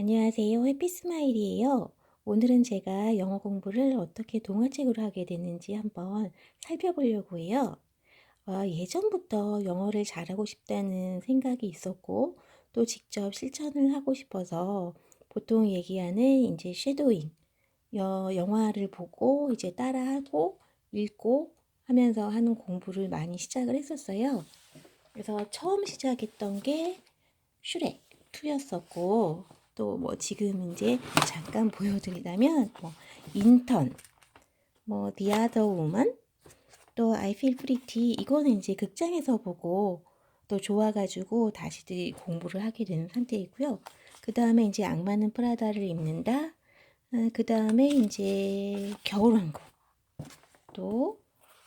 안녕하세요. 해피스마일이에요. 오늘은 제가 영어 공부를 어떻게 동화책으로 하게 됐는지 한번 살펴보려고 해요. 어, 예전부터 영어를 잘하고 싶다는 생각이 있었고, 또 직접 실천을 하고 싶어서 보통 얘기하는 이제 쉐도잉, 여, 영화를 보고 이제 따라하고 읽고 하면서 하는 공부를 많이 시작을 했었어요. 그래서 처음 시작했던 게 슈렉 2였었고, 또 뭐 지금 이제 잠깐 보여드리자면, 뭐 인턴, 뭐 The Other Woman, 또 I Feel Pretty 이거는 이제 극장에서 보고 또 좋아가지고 다시 공부를 하게 되는 상태이고요. 그 다음에 이제 악마는 프라다를 입는다. 그 다음에 이제 겨울왕국. 또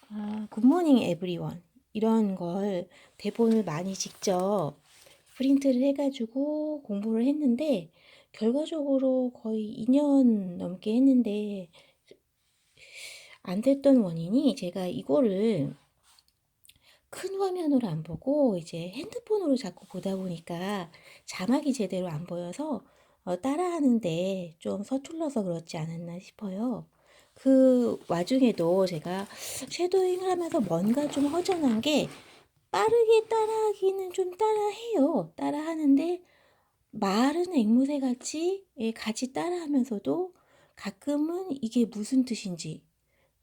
아, 굿모닝 에브리원 이런 걸 대본을 많이 직접 프린트를 해가지고 공부를 했는데 결과적으로 거의 2년 넘게 했는데 안 됐던 원인이 제가 이거를 큰 화면으로 안 보고 이제 핸드폰으로 자꾸 보다 보니까 자막이 제대로 안 보여서 어, 따라하는데 좀 서툴러서 그렇지 않았나 싶어요. 그 와중에도 제가 쉐도잉을 하면서 뭔가 좀 허전한 게 빠르게 따라하기는 좀 따라해요. 따라하는데 말은 앵무새 같이 예, 같이 따라하면서도 가끔은 이게 무슨 뜻인지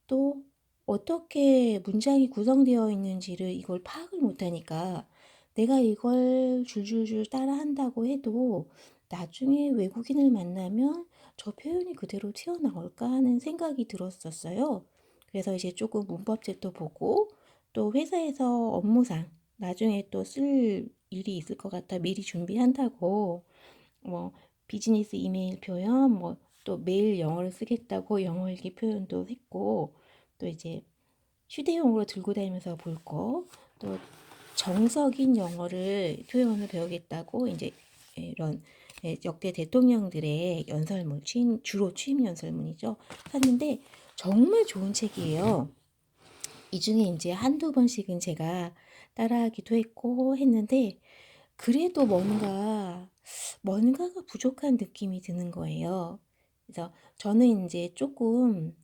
또 어떻게 문장이 구성되어 있는지를 이걸 파악을 못하니까 내가 이걸 줄줄줄 따라한다고 해도 나중에 외국인을 만나면 저 표현이 그대로 튀어나올까 하는 생각이 들었었어요. 그래서 이제 조금 문법책도 보고 또 회사에서 업무상 나중에 또 쓸 일이 있을 것 같아 미리 준비한다고 뭐 비즈니스 이메일 표현 뭐 또 매일 영어를 쓰겠다고 영어 읽기 표현도 했고 또 이제 휴대용으로 들고 다니면서 볼 거, 또 정석인 영어를 표현을 배우겠다고 이제 이런 예, 역대 대통령들의 연설문, 취임, 주로 취임 연설문이죠. 샀는데 정말 좋은 책이에요. 이 중에 이제 한두 번씩은 제가 따라하기도 했고 했는데 그래도 뭔가 뭔가가 부족한 느낌이 드는 거예요. 그래서 저는 이제 조금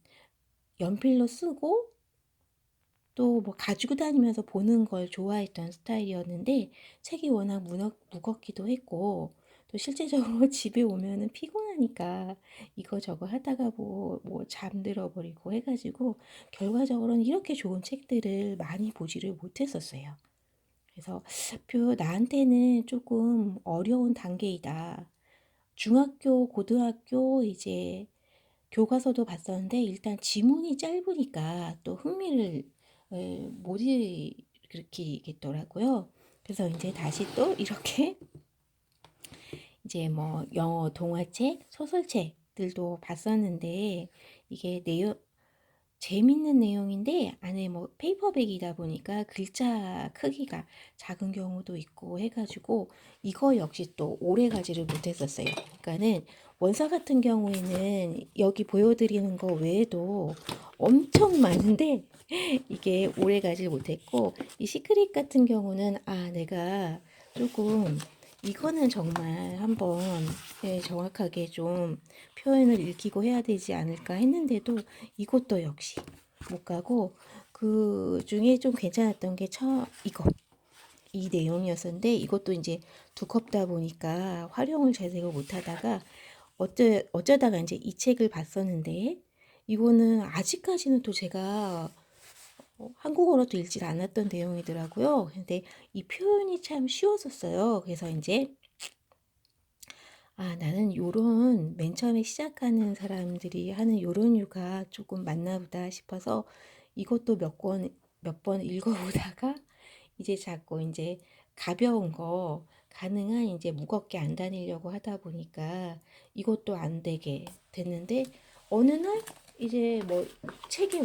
연필로 쓰고 또 뭐 가지고 다니면서 보는 걸 좋아했던 스타일이었는데 책이 워낙 무겁, 무겁기도 했고 또 실제적으로 집에 오면은 피곤하니까 이거 저거 하다가 뭐, 뭐 잠들어 버리고 해가지고 결과적으로는 이렇게 좋은 책들을 많이 보지를 못했었어요. 그래서 표 나한테는 조금 어려운 단계이다. 중학교, 고등학교 이제 교과서도 봤었는데 일단 지문이 짧으니까 또 흥미를 못 일으키겠더라고요. 그래서 이제 다시 또 이렇게 이제 뭐 영어 동화책, 소설책들도 봤었는데 이게 내용 재밌는 내용인데 안에 뭐 페이퍼백이다 보니까 글자 크기가 작은 경우도 있고 해가지고 이거 역시 또 오래 가지를 못했었어요. 그러니까는 원서 같은 경우에는 여기 보여드리는 거 외에도 엄청 많은데 이게 오래 가지 못했고 이 시크릿 같은 경우는 아 내가 조금 이거는 정말 한번 예, 정확하게 좀 표현을 읽히고 해야 되지 않을까 했는데도 이것도 역시 못 가고 그 중에 좀 괜찮았던 게 처 이거 이 내용이었었는데 이것도 이제 두껍다 보니까 활용을 제대로 못하다가 어쩌 어쩌다가 이제 이 책을 봤었는데 이거는 아직까지는 또 제가 어, 한국어로도 읽질 않았던 내용이더라고요. 근데 이 표현이 참 쉬웠었어요. 그래서 이제 아, 나는 요런 맨 처음에 시작하는 사람들이 하는 요런 유가 조금 맞나 보다 싶어서 이것도 몇 권, 몇 번 읽어보다가 이제 자꾸 이제 가벼운 거 가능한 이제 무겁게 안 다니려고 하다 보니까 이것도 안 되게 됐는데 어느 날 이제 뭐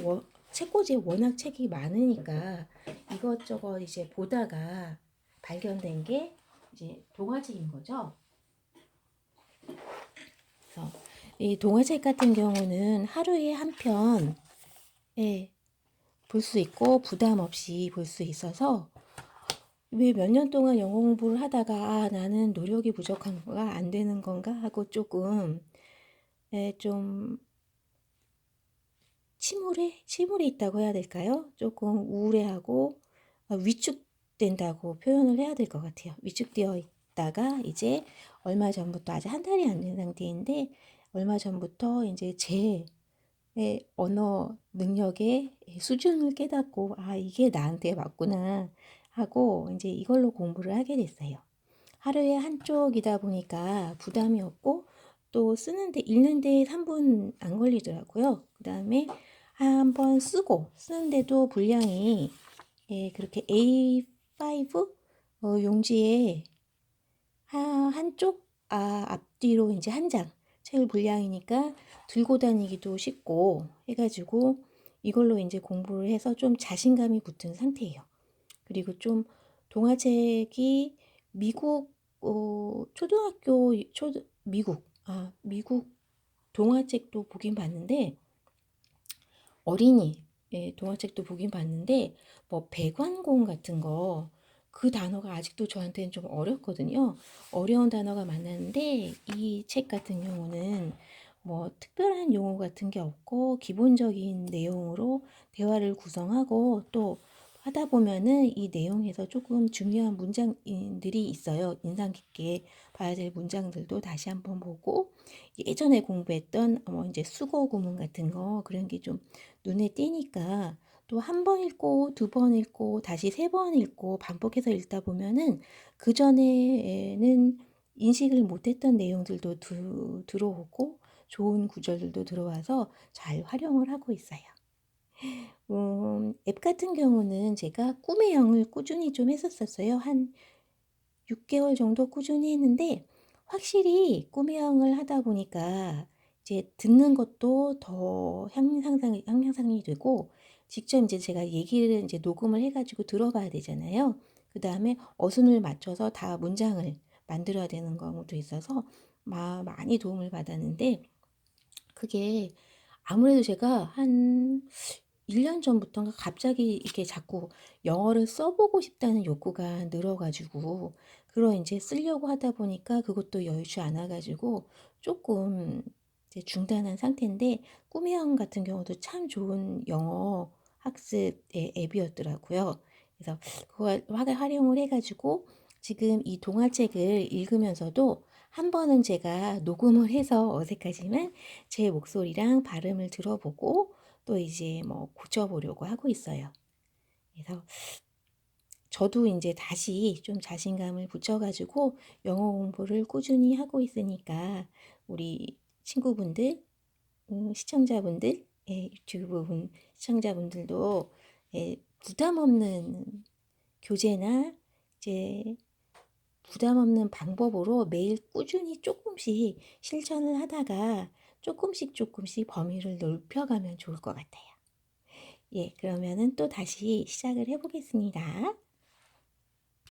워, 책꽂이에 워낙 책이 많으니까 이것저것 이제 보다가 발견된 게 이제 동화책인 거죠. 그래서 이 동화책 같은 경우는 하루에 한 편, 예, 볼수 있고 부담 없이 볼 수 있어서 왜 몇 년 동안 영어 공부를 하다가 '아 나는 노력이 부족한 건가? 안 되는 건가?' 하고 쪼끔 예좀 침울해 침울해 있다고 해야 될까요? 쪼끔 우울해하고 어 위축된다고 표현을 해야 될 것 같아요. 위축되어 있다가 이제 얼마 전부터 아직 한 달이 안 된 상태인데 얼마 전부터 인제 제의 언어 능력의 수준을 깨닫고 '아 이게 나한테 맞구나.' 하고 인제 이걸로 공부를 하게 됐어요. 하루에 한 쪽이다 보니까 부담이 없고 또 쓰는데 읽는데 3분 안 걸리더라고요. 그 다음에 한 번 쓰고 쓰는데도 분량이 예 그렇게 A5 어 용지에 하 한쪽 아 앞뒤로 인제 한장 채울 분량이니까 들고 다니기도 쉽고 해 가지고 이걸로 인제 공부를 해서 좀 자신감이 붙은 상태예요. 그리고 좀 동화책이 미국 어 초등학교 초등 미국 아 미국 동화책도 보긴 봤는데 어린이 예 동화책도 보긴 봤는데 뭐 배관공 같은 거 그 단어가 아직도 저한테는 좀 어렵거든요. 어려운 단어가 많았는데 이 책 같은 경우는 뭐 특별한 용어 같은 게 없고 기본적인 내용으로 대화를 구성하고 또 하다 보면은 이 내용에서 조금 중요한 문장들이 있어요. 인상 깊게 봐야 될 문장들도 다시 한번 보고 예전에 공부했던 뭐 이제 수거 구문 같은 거 그런 게 좀 눈에 띄니까 또 한 번 읽고 두 번 읽고 다시 세 번 읽고 반복해서 읽다 보면은 그 전에는 인식을 못했던 내용들도 두 들어오고 좋은 구절들도 들어와서 잘 활용을 하고 있어요. 음 앱 같은 경우는 제가 꿈의 영을 꾸준히 좀 했었었어요. 한 6 개월 정도 꾸준히 했는데 확실히 꿈의 영을 하다 보니까 이제 듣는 것도 더 향상상이 향상이 되고 직접 인제 제가 얘기를 인제 녹음을 해 가지고 들어 봐야 되잖아요. 그 다음에 어순을 맞춰서 다 문장을 만들어야 되는 경우도 있어서 마 많이 도움을 받았는데 그게 아무래도 제가 한 1년 전부턴가 갑자기 이렇게 자꾸 영어를 써 보고 싶다는 욕구가 늘어 가지고 그걸 인제 쓰려고 하다 보니까 그것도 여의치 않아 가지고 쪼끔 이제 중단한 상태인데 꿈의 형 같은 경우도 참 좋은 영어 학습의 앱이었더라고요. 그래서 그걸 활 활용을 해 가지고 지금 이 동화책을 읽으면서도 한 번은 제가 녹음을 해서 어색하지만 제 목소리랑 발음을 들어보고 또 이제 뭐 고쳐 보려고 하고 있어요. 그래서 저도 인제 다시 좀 자신감을 붙여 가지고 영어 공부를 꾸준히 하고 있으니까 우리 친구분들 음 시청자분들 예 유튜브 분 시청자분들도 예 부담 없는 교재나 이제 부담 없는 방법으로 매일 꾸준히 쪼끔씩 실천을 하다가 쪼끔씩 쪼끔씩 범위를 넓혀가면 좋을 것 같아요. 예 그러면은 또 다시 시작을 해 보겠습니다.